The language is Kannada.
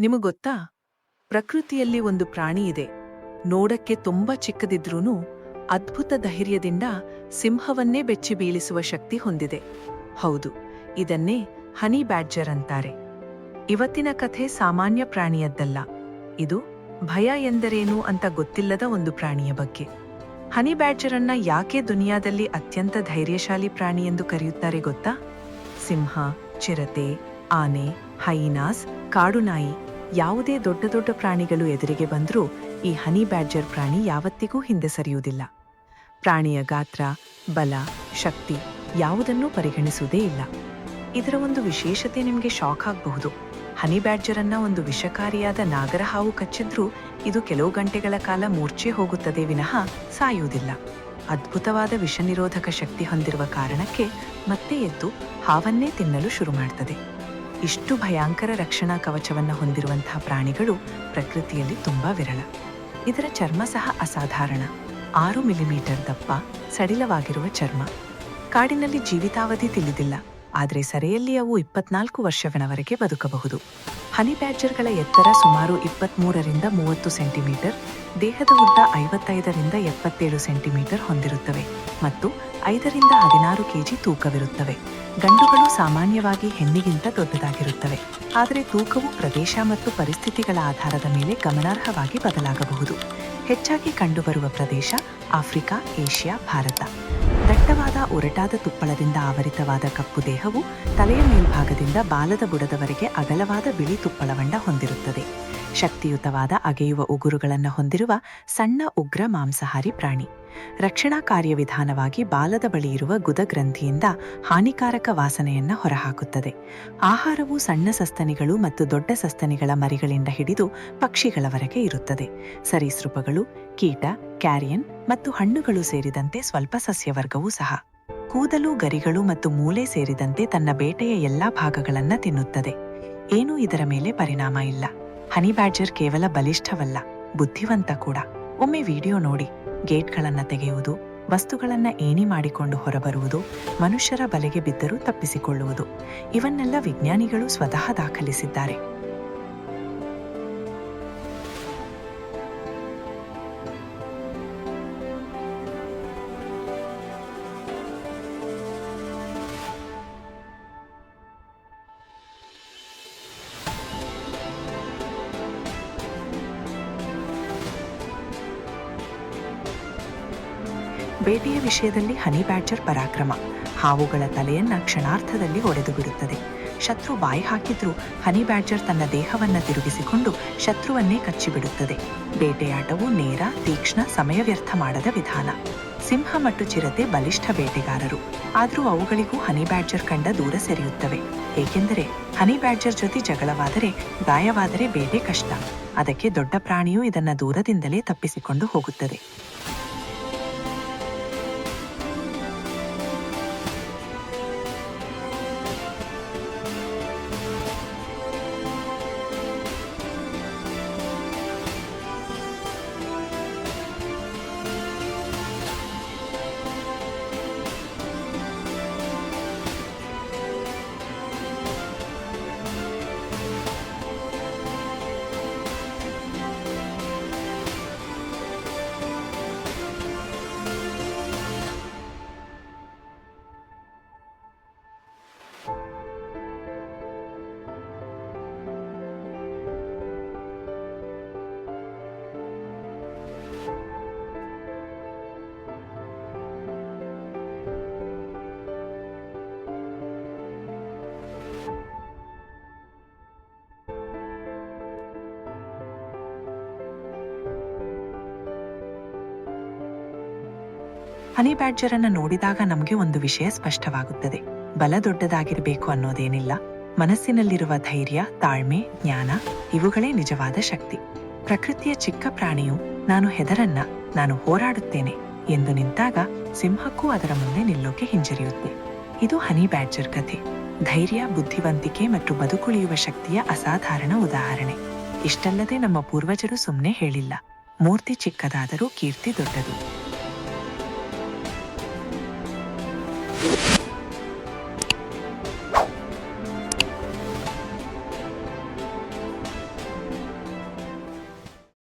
ನಿಮಗೊತ್ತಾ ಪ್ರಕೃತಿಯಲ್ಲಿ ಒಂದು ಪ್ರಾಣಿ ಇದೆ. ನೋಡಕ್ಕೆ ತುಂಬಾ ಚಿಕ್ಕದಿದ್ರೂ ಅದ್ಭುತ ಧೈರ್ಯದಿಂದ ಸಿಂಹವನ್ನೇ ಬೆಚ್ಚಿ ಬೀಳಿಸುವ ಶಕ್ತಿ ಹೊಂದಿದೆ. ಹೌದು, ಇದನ್ನೇ ಹನಿ ಬ್ಯಾಡ್ಜರ್ ಅಂತಾರೆ. ಇವತ್ತಿನ ಕಥೆ ಸಾಮಾನ್ಯ ಪ್ರಾಣಿಯದ್ದಲ್ಲ. ಇದು ಭಯ ಎಂದರೇನು ಅಂತ ಗೊತ್ತಿಲ್ಲದ ಒಂದು ಪ್ರಾಣಿಯ ಬಗ್ಗೆ. ಹನಿ ಬ್ಯಾಡ್ಜರನ್ನ ಯಾಕೆ ದುನಿಯಾದಲ್ಲಿ ಅತ್ಯಂತ ಧೈರ್ಯಶಾಲಿ ಪ್ರಾಣಿ ಎಂದು ಕರೆಯುತ್ತಾರೆ ಗೊತ್ತಾ? ಸಿಂಹ, ಚಿರತೆ, ಆನೆ, ಹೈನಾಸ್ ಕಾಡುನಾಯಿ ಯಾವುದೇ ದೊಡ್ಡ ದೊಡ್ಡ ಪ್ರಾಣಿಗಳು ಎದುರಿಗೆ ಬಂದರೂ ಈ ಹನಿ ಬ್ಯಾಡ್ಜರ್ ಪ್ರಾಣಿ ಯಾವತ್ತಿಗೂ ಹಿಂದೆ ಸರಿಯುವುದಿಲ್ಲ. ಪ್ರಾಣಿಯ ಗಾತ್ರ, ಬಲ, ಶಕ್ತಿ ಯಾವುದನ್ನೂ ಪರಿಗಣಿಸುವುದೇ ಇಲ್ಲ. ಇದರ ಒಂದು ವಿಶೇಷತೆ ನಿಮಗೆ ಶಾಕ್ ಆಗಬಹುದು. ಹನಿ ಬ್ಯಾಡ್ಜರನ್ನ ಒಂದು ವಿಷಕಾರಿಯಾದ ನಾಗರ ಹಾವು ಕಚ್ಚಿದ್ರೂ ಇದು ಕೆಲವು ಗಂಟೆಗಳ ಕಾಲ ಮೂರ್ಛೆ ಹೋಗುತ್ತದೆ ವಿನಃ ಸಾಯುವುದಿಲ್ಲ. ಅದ್ಭುತವಾದ ವಿಷ ನಿರೋಧಕ ಶಕ್ತಿ ಹೊಂದಿರುವ ಕಾರಣಕ್ಕೆ ಮತ್ತೆ ಎದ್ದು ಹಾವನ್ನೇ ತಿನ್ನಲು ಶುರು ಮಾಡ್ತದೆ. ಇಷ್ಟು ಭಯಂಕರ ರಕ್ಷಣಾ ಕವಚವನ್ನು ಹೊಂದಿರುವಂತಹ ಪ್ರಾಣಿಗಳು ಪ್ರಕೃತಿಯಲ್ಲಿ ತುಂಬಾ ವಿರಳ. ಇದರ ಚರ್ಮ ಸಹ ಅಸಾಧಾರಣ. ಆರು ಮಿಲಿಮೀಟರ್ ದಪ್ಪ, ಸಡಿಲವಾಗಿರುವ ಚರ್ಮ. ಕಾಡಿನಲ್ಲಿ ಜೀವಿತಾವಧಿ ತಿಳಿದಿಲ್ಲ. ಆದರೆ ಸರೆಯಲ್ಲಿ ಅವು ಇಪ್ಪತ್ನಾಲ್ಕು ವರ್ಷಗಳವರೆಗೆ ಬದುಕಬಹುದು. ಹನಿ ಬ್ಯಾಡ್ಜರ್ಗಳ ಎತ್ತರ ಸುಮಾರು ಇಪ್ಪತ್ಮೂರರಿಂದ ಮೂವತ್ತು ಸೆಂಟಿಮೀಟರ್, ದೇಹದ ಉದ್ದ ಐವತ್ತೈದರಿಂದ ಎಪ್ಪತ್ತೇಳು ಸೆಂಟಿಮೀಟರ್ ಹೊಂದಿರುತ್ತವೆ ಮತ್ತು ಐದರಿಂದ ಹದಿನಾರು ಕೆಜಿ ತೂಕವಿರುತ್ತವೆ. ಗಂಡುಗಳು ಸಾಮಾನ್ಯವಾಗಿ ಹೆಣ್ಣಿಗಿಂತ ದೊಡ್ಡದಾಗಿರುತ್ತವೆ. ಆದರೆ ತೂಕವು ಪ್ರದೇಶ ಮತ್ತು ಪರಿಸ್ಥಿತಿಗಳ ಆಧಾರದ ಮೇಲೆ ಗಮನಾರ್ಹವಾಗಿ ಬದಲಾಗಬಹುದು. ಹೆಚ್ಚಾಗಿ ಕಂಡುಬರುವ ಪ್ರದೇಶ ಆಫ್ರಿಕಾ, ಏಷ್ಯಾ, ಭಾರತ. ದಟ್ಟವಾದ ಒರಟಾದ ತುಪ್ಪಳದಿಂದ ಆವರಿತವಾದ ಕಪ್ಪು ದೇಹವು ತಲೆಯ ಮೇಲ್ಭಾಗದಿಂದ ಬಾಲದ ಬುಡದವರೆಗೆ ಅಗಲವಾದ ಬಿಳಿ ತುಪ್ಪಳವಂಡ ಹೊಂದಿರುತ್ತದೆ. ಶಕ್ತಿಯುತವಾದ ಅಗೆಯುವ ಉಗುರುಗಳನ್ನು ಹೊಂದಿರುವ ಸಣ್ಣ ಉಗ್ರ ಮಾಂಸಾಹಾರಿ ಪ್ರಾಣಿ. ರಕ್ಷಣಾ ಕಾರ್ಯವಿಧಾನವಾಗಿ ಬಾಲದ ಬಳಿ ಇರುವ ಗುದಗ್ರಂಥಿಯಿಂದ ಹಾನಿಕಾರಕ ವಾಸನೆಯನ್ನು ಹೊರಹಾಕುತ್ತದೆ. ಆಹಾರವು ಸಣ್ಣ ಸಸ್ತನಿಗಳು ಮತ್ತು ದೊಡ್ಡ ಸಸ್ತನಿಗಳ ಮರಿಗಳಿಂದ ಹಿಡಿದು ಪಕ್ಷಿಗಳವರೆಗೆ ಇರುತ್ತದೆ. ಸರೀಸೃಪಗಳು, ಕೀಟ ಕ್ಯಾರಿಯನ್ ಮತ್ತು ಹಣ್ಣುಗಳು ಸೇರಿದಂತೆ ಸ್ವಲ್ಪ ಸಸ್ಯವರ್ಗವೂ ಸಹ. ಕೂದಲು, ಗರಿಗಳು ಮತ್ತು ಮೂಳೆ ಸೇರಿದಂತೆ ತನ್ನ ಬೇಟೆಯ ಎಲ್ಲಾ ಭಾಗಗಳನ್ನ ತಿನ್ನುತ್ತದೆ. ಏನೂ ಇದರ ಮೇಲೆ ಪರಿಣಾಮ ಇಲ್ಲ. ಹನಿ ಬ್ಯಾಡ್ಜರ್ ಕೇವಲ ಬಲಿಷ್ಠವಲ್ಲ, ಬುದ್ಧಿವಂತ ಕೂಡ. ಒಮ್ಮೆ ವಿಡಿಯೋ ನೋಡಿ, ಗೇಟ್ಗಳನ್ನು ತೆಗೆಯುವುದು, ವಸ್ತುಗಳನ್ನ ಏಣಿ ಮಾಡಿಕೊಂಡು ಹೊರಬರುವುದು, ಮನುಷ್ಯರ ಬಲೆಗೆ ಬಿದ್ದರೂ ತಪ್ಪಿಸಿಕೊಳ್ಳುವುದು. ಇವನ್ನೆಲ್ಲ ವಿಜ್ಞಾನಿಗಳು ಸ್ವತಃ ದಾಖಲಿಸಿದ್ದಾರೆ. ಬೇಟೆಯ ವಿಷಯದಲ್ಲಿ ಹನಿ ಬ್ಯಾಡ್ಜರ್ ಪರಾಕ್ರಮ. ಹಾವುಗಳ ತಲೆಯನ್ನ ಕ್ಷಣಾರ್ಥದಲ್ಲಿ ಒಡೆದು ಬಿಡುತ್ತದೆ. ಶತ್ರು ಬಾಯಿ ಹಾಕಿದ್ರೂ ಹನಿ ಬ್ಯಾಡ್ಜರ್ ತನ್ನ ದೇಹವನ್ನ ತಿರುಗಿಸಿಕೊಂಡು ಶತ್ರುವನ್ನೇ ಕಚ್ಚಿಬಿಡುತ್ತದೆ. ಬೇಟೆಯಾಟವು ನೇರ, ತೀಕ್ಷ್ಣ, ಸಮಯ ವ್ಯರ್ಥ ಮಾಡದ ವಿಧಾನ. ಸಿಂಹ ಮತ್ತು ಚಿರತೆ ಬಲಿಷ್ಠ ಬೇಟೆಗಾರರು. ಆದರೂ ಅವುಗಳಿಗೂ ಹನಿ ಬ್ಯಾಡ್ಜರ್ ಕಂಡ ದೂರ ಸೆರೆಯುತ್ತವೆ. ಏಕೆಂದರೆ ಹನಿ ಬ್ಯಾಡ್ಜರ್ ಜೊತೆ ಜಗಳವಾದರೆ, ಗಾಯವಾದರೆ ಬೇಟೆ ಕಷ್ಟ. ಅದಕ್ಕೆ ದೊಡ್ಡ ಪ್ರಾಣಿಯು ಇದನ್ನ ದೂರದಿಂದಲೇ ತಪ್ಪಿಸಿಕೊಂಡು ಹೋಗುತ್ತದೆ. ಹನಿ ಬ್ಯಾಡ್ಜರ್ ಅನ್ನ ನೋಡಿದಾಗ ನಮಗೆ ಒಂದು ವಿಷಯ ಸ್ಪಷ್ಟವಾಗುತ್ತದೆ. ಬಲ ದೊಡ್ಡದಾಗಿರಬೇಕು ಅನ್ನೋದೇನಿಲ್ಲ. ಮನಸ್ಸಿನಲ್ಲಿರುವ ಧೈರ್ಯ, ತಾಳ್ಮೆ, ಜ್ಞಾನ ಇವುಗಳೇ ನಿಜವಾದ ಶಕ್ತಿ. ಪ್ರಕೃತಿಯ ಚಿಕ್ಕ ಪ್ರಾಣಿಯು, ನಾನು ಹೆದರನ್ನ, ನಾನು ಹೋರಾಡುತ್ತೇನೆ ಎಂದು ನಿಂತಾಗ ಸಿಂಹಕ್ಕೂ ಅದರ ಮುಂದೆ ನಿಲ್ಲೋಕೆ ಹಿಂಜರಿಯುತ್ತೆ. ಇದು ಹನಿ ಬ್ಯಾಡ್ಜರ್ ಕಥೆ. ಧೈರ್ಯ, ಬುದ್ಧಿವಂತಿಕೆ ಮತ್ತು ಬದುಕುಳಿಯುವ ಶಕ್ತಿಯ ಅಸಾಧಾರಣ ಉದಾಹರಣೆ. ಇಷ್ಟಲ್ಲದೆ ನಮ್ಮ ಪೂರ್ವಜರು ಸುಮ್ಮನೆ ಹೇಳಿಲ್ಲ. ಮೂರ್ತಿ ಚಿಕ್ಕದಾದರೂ ಕೀರ್ತಿ ದೊಡ್ಡದು.